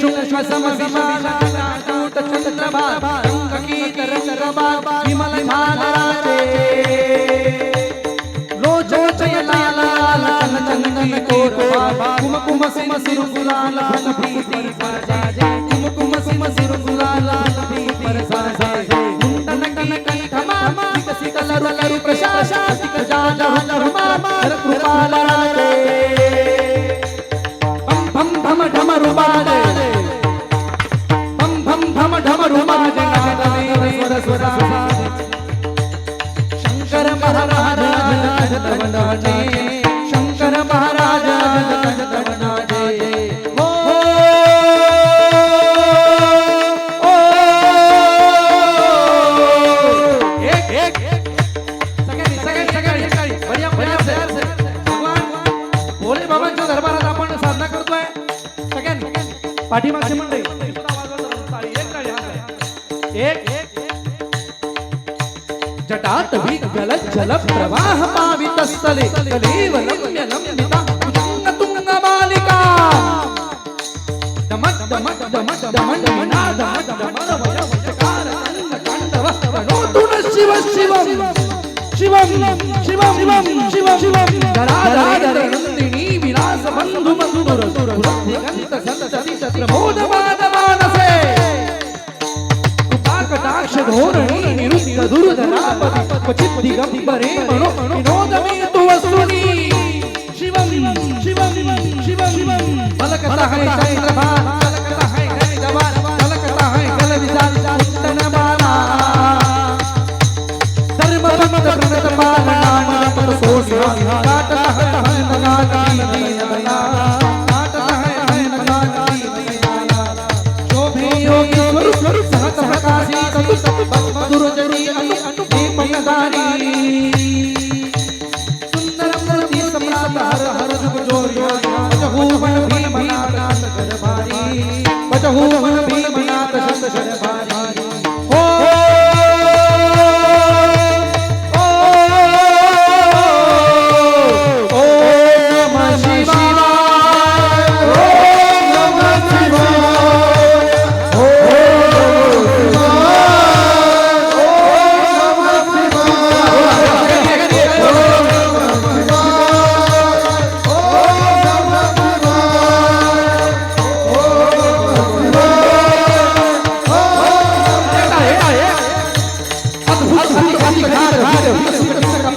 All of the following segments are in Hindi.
शैलशृङ्ग समसिमालाटूट चन्द्रभा रङ्गकीतरङ्गबा विमल भालराजे लोचोचय लालाल चन्दन कोरबा कुम कुम सिम सिरु गुलाल भीति परजाजे कुम कुम सिम सिरु गुलाल भीति परजाजे मुंडन कन कन धमा विकसित लरु लरु प्रशासिक जाल हनुमा हर कृपालाते बम बम धम धम रुबाले पाठीमागचे मंडळी एक हा जटात जल जल प्रवाह पावितस्थले कलेवलं लम्बिता तुंग शिव शिवम शिवम शिवम शिवम शिवम शिवम नंदिनी तु है પાવના નામ તો સો સો કાટ હત હત ગાતી દીન બના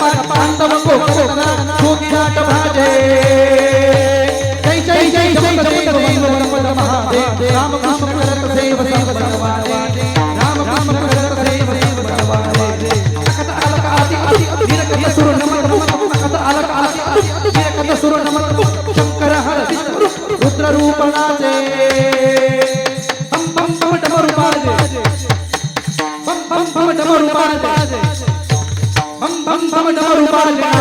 चपात बांधव को আমার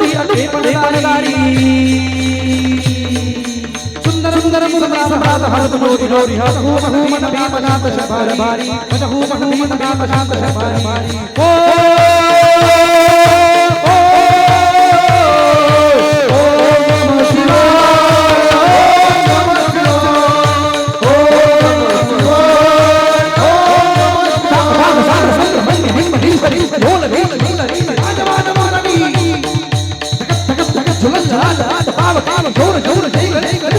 सम्राट सम्राट भरत मोरी मोरी हूँ महू मन भीम नाथ शबारी बारी हूँ महू मन भीम नाथ शबारी बारी ओ Go to, go to, go to, go to, go to.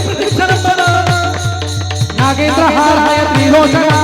ओम नमः शिवाय नागेंद्र हाराय त्रिलोचना